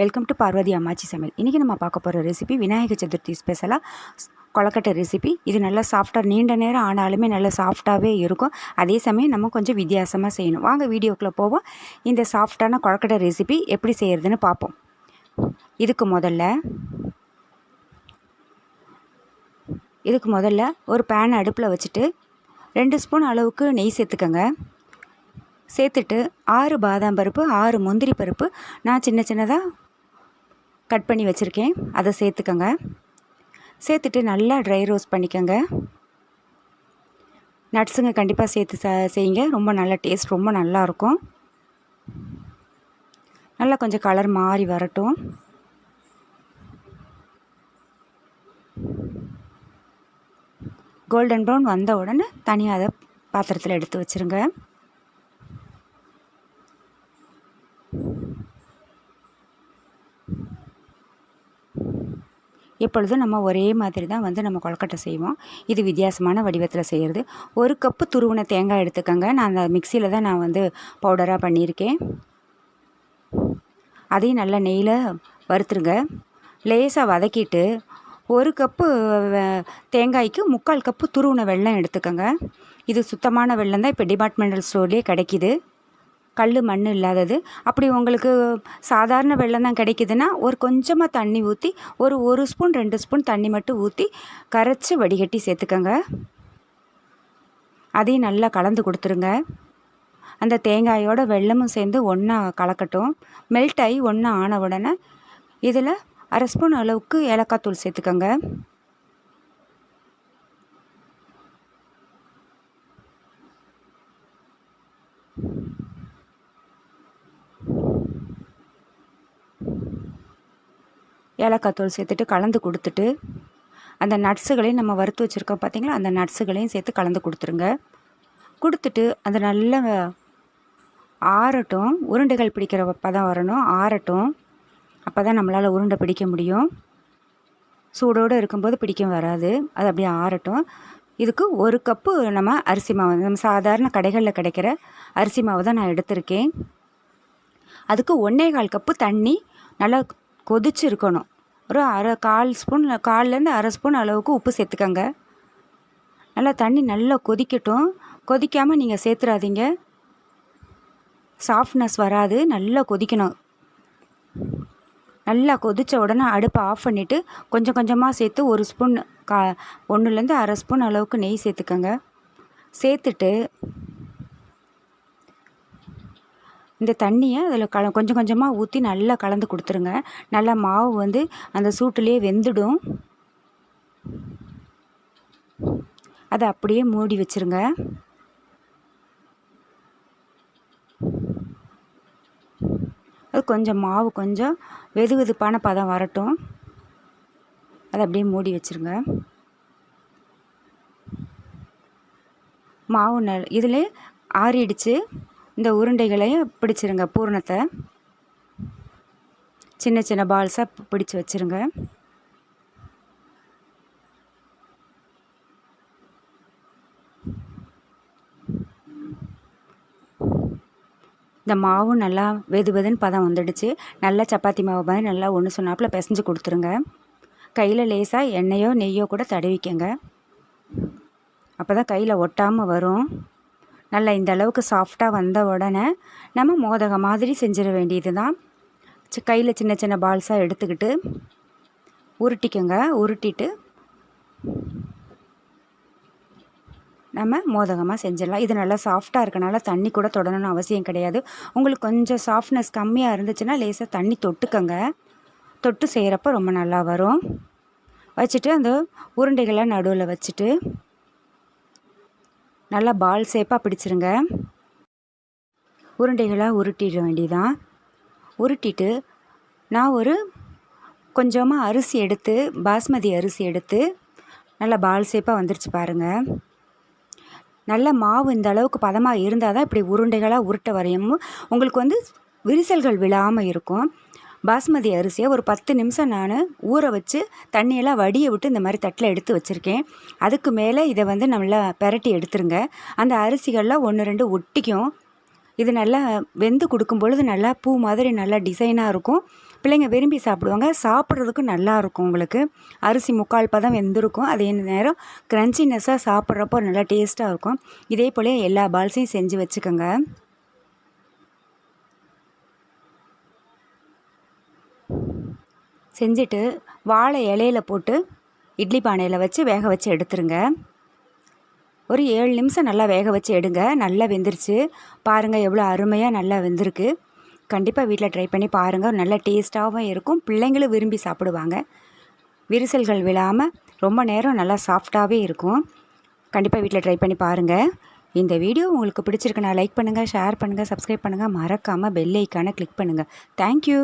Welcome to Parvati அம்மாச்சி சமையல் இன்றைக்கி நம்ம பார்க்க போகிற ரெசிபி விநாயகர் சதுர்த்தி ஸ்பெஷலாக கொழக்கட்டை ரெசிபி இது நல்லா சாஃப்டாக நீண்ட நேரம் ஆனாலுமே நல்லா சாஃப்டாகவே இருக்கும். அதே சமயம் நம்ம கொஞ்சம் வித்தியாசமாக செய்யணும். வாங்க வீடியோக்குள்ளே போவோம். இந்த சாஃப்டான கொழக்கட்டை ரெசிபி எப்படி செய்கிறதுன்னு பார்ப்போம். இதுக்கு முதல்ல இதுக்கு முதல்ல ஒரு பேன் அடுப்பில் வச்சுட்டு ரெண்டு ஸ்பூன் அளவுக்கு நெய் சேர்த்துக்கங்க. சேர்த்துட்டு ஆறு பாதாம் பருப்பு ஆறு முந்திரி பருப்பு. நான் சின்ன சின்னதாக கட் பண்ணி வச்சுருக்கேன். அதை சேர்த்துக்கோங்க. சேர்த்துட்டு நல்லா ட்ரை ரோஸ்ட் பண்ணிக்கோங்க. நட்ஸுங்க கண்டிப்பாக சேர்த்து ச செய்யுங்க. ரொம்ப நல்ல டேஸ்ட் ரொம்ப நல்லாயிருக்கும் நல்லா கொஞ்சம் கலர் மாறி வரட்டும். கோல்டன் ப்ரௌன் வந்த உடனே தனியாக அதை பாத்திரத்தில் எடுத்து வச்சுருங்க. எப்பொழுதும் நம்ம ஒரே மாதிரி தான் வந்து நம்ம கொழக்கட்டை செய்வோம். இது வித்தியாசமான வடிவத்தில் செய்கிறது ஒரு கப்பு துருவின தேங்காய் எடுத்துக்கோங்க. நான் அந்த மிக்சியில் தான் நான் வந்து பவுடராக பண்ணியிருக்கேன். அதையும் நல்லா நெய்யில் வறுத்துருங்க. லேசாக வதக்கிட்டு ஒரு கப்பு தேங்காய்க்கு முக்கால் கப்பு துருவின வெள்ளம் எடுத்துக்கோங்க. இது சுத்தமான வெள்ளம் தான். இப்போ டிபார்ட்மெண்டல் ஸ்டோர்லேயே கிடைக்கிது. கல் மண் இல்லாதது. அப்படி உங்களுக்கு சாதாரண வெள்ளம் தான் கிடைக்குதுன்னா ஒரு கொஞ்சமாக தண்ணி ஊற்றி ஒரு ஒரு ஸ்பூன் ரெண்டு ஸ்பூன் தண்ணி மட்டும் ஊற்றி கரைச்சி வடிகட்டி சேர்த்துக்கோங்க. அதையும் நல்லா கலந்து கொடுத்துருங்க. அந்த தேங்காயோட வெள்ளமும் சேர்ந்து ஒன்றா கலக்கட்டும். மெல்ட் ஆகி ஒன்றா ஆன உடனே இதில் அரை ஸ்பூன் அளவுக்கு ஏலக்காய் தூள் சேர்த்துக்கோங்க. ஏலக்காய் தூள் சேர்த்துட்டு கலந்து கொடுத்துட்டு அந்த நட்ஸுகளையும் நம்ம வறுத்து வச்சுருக்கோம் பார்த்திங்களா அந்த நட்ஸுகளையும் சேர்த்து கலந்து கொடுத்துருங்க. கொடுத்துட்டு அந்த நல்ல ஆறட்டும் உருண்டைகள் பிடிக்கிற பதம் வரணும். ஆறட்டும். அப்போ தான் நம்மளால் உருண்டை பிடிக்க முடியும். சூடோடு இருக்கும்போது பிடிக்க வராது. அது அப்படியே ஆறட்டும். இதுக்கு ஒரு கப்பு நம்ம அரிசி மாவு. நம்ம சாதாரண கடைகளில் கிடைக்கிற அரிசி மாவு தான் நான் எடுத்திருக்கேன். அதுக்கு ஒன்றே கால் கப்பு தண்ணி நல்லா கொதிச்சு இருக்கணும் ஒரு அரை கால் ஸ்பூன் கால்லேருந்து அரை ஸ்பூன் அளவுக்கு உப்பு சேர்த்துக்கங்க. நல்லா தண்ணி நல்லா கொதிக்கட்டும். கொதிக்காமல் நீங்கள் சேர்த்துறாதீங்க. சாஃப்ட்னஸ் வராது. நல்லா கொதிக்கணும். நல்லா கொதித்த உடனே அடுப்பை ஆஃப் பண்ணிவிட்டு கொஞ்சம் கொஞ்சமாக சேர்த்து ஒரு ஸ்பூன் கா ஒன்றுலேருந்து அரை ஸ்பூன் அளவுக்கு நெய் சேர்த்துக்கங்க. சேர்த்துட்டு இந்த தண்ணியை அதில் கல கொஞ்சம் கொஞ்சமாக ஊற்றி நல்லா கலந்து கொடுத்துருங்க. நல்லா மாவு வந்து அந்த சூட்டுலேயே வெந்துடும். அதை அப்படியே மூடி வச்சுருங்க. அது கொஞ்சம் மாவு கொஞ்சம் வெது வெதுப்பான பதம் வரட்டும். அதை அப்படியே மூடி வச்சுருங்க. மாவு நல் இதில் ஆறிடுச்சு. இந்த உருண்டைகளையும் பிடிச்சிருங்க பூரணத்தை. சின்ன சின்ன பால்ஸாக பிடிச்சி வச்சுருங்க. இந்த மாவும் நல்லா வெது வெதுன்னு பதம் வந்துடுச்சு. நல்லா சப்பாத்தி மாவு மாதிரி நல்லா ஒன்று சொன்னாப்பில் பிசைஞ்சு கொடுத்துருங்க. கையில் லேசாக எண்ணெயோ நெய்யோ கூட தடவிக்கங்க. அப்போ தான் கையில் ஒட்டாமல் வரும். நல்லா இந்த அளவுக்கு சாஃப்டாக வந்த உடனே நம்ம மோதகம் மாதிரி செஞ்சிட வேண்டியது தான் கையில் சின்ன சின்ன பால்ஸாக எடுத்துக்கிட்டு உருட்டிக்கோங்க. உருட்டிட்டு நம்ம மோதகமாக செஞ்சிடலாம். இது நல்லா சாஃப்டாக இருக்கனால தண்ணி கூட தொடணும்னு அவசியம் கிடையாது. உங்களுக்கு கொஞ்சம் சாஃப்ட்னஸ் கம்மியாக இருந்துச்சுன்னா லேசாக தண்ணி தொட்டுக்கங்க. தொட்டு செய்கிறப்ப ரொம்ப நல்லா வரும். வச்சுட்டு அந்த உருண்டைகளை நடுவில் வச்சுட்டு நல்லா பால் ஷேப்பாக பிடிச்சிருங்க. உருண்டைகளாக உருட்டிட வேண்டியதான் உருட்டிட்டு நான் ஒரு கொஞ்சமாக அரிசி எடுத்து பாஸ்மதி அரிசி எடுத்து நல்லா பால் ஷேப்பாக வந்துருச்சு பாருங்கள் நல்ல மாவு இந்த அளவுக்கு பதமாக இருந்தால் தான் இப்படி உருண்டைகளாக உருட்ட வரையும். உங்களுக்கு வந்து விரிசல்கள் விழாமல் இருக்கும். பாஸ்மதி அரிசியை ஒரு பத்து நிமிஷம் நான் ஊற வச்சு தண்ணியெல்லாம் வடியை விட்டு இந்த மாதிரி தட்டில் எடுத்து வச்சுருக்கேன். அதுக்கு மேலே இதை வந்து நல்லா பெரட்டி எடுத்துருங்க. அந்த அரிசிகள்லாம் ஒன்று ரெண்டு ஒட்டிக்கும். இது நல்லா வெந்து கொடுக்கும் பொழுது நல்லா பூ மாதிரி நல்லா டிசைனாக இருக்கும். பிள்ளைங்க விரும்பி சாப்பிடுவாங்க. சாப்பிட்றதுக்கும் நல்லாயிருக்கும் உங்களுக்கு. அரிசி முக்கால் பதம் வெந்திருக்கும். அதே நேரம் க்ரன்ச்சினஸ்ஸாக சாப்பிட்றப்போ நல்லா டேஸ்ட்டாக இருக்கும். இதே போல எல்லா பால்ஸையும் செஞ்சு வச்சுக்கோங்க. செஞ்சுட்டு வாழை இலையில போட்டு இட்லி பானையில் வச்சு வேக வச்சு எடுத்துருங்க. ஒரு ஏழு நிமிஷம் நல்லா வேக வச்சு எடுங்க. நல்லா வெந்துருச்சு. பாருங்கள் எவ்வளோ அருமையாக நல்லா வெந்திருக்கு. கண்டிப்பாக வீட்டில் ட்ரை பண்ணி பாருங்கள் நல்லா டேஸ்ட்டாகவும் இருக்கும். பிள்ளைங்களும் விரும்பி சாப்பிடுவாங்க. விரிசல்கள் விழாமல் ரொம்ப நேரம் நல்லா சாஃப்டாகவே இருக்கும். கண்டிப்பாக வீட்டில் ட்ரை பண்ணி பாருங்கள் இந்த வீடியோ உங்களுக்கு பிடிச்சிருக்குன்னா லைக் பண்ணுங்கள் ஷேர் பண்ணுங்கள் சப்ஸ்கிரைப் பண்ணுங்கள் மறக்காமல் பெல் ஐக்கானை கிளிக் பண்ணுங்கள் தேங்க்யூ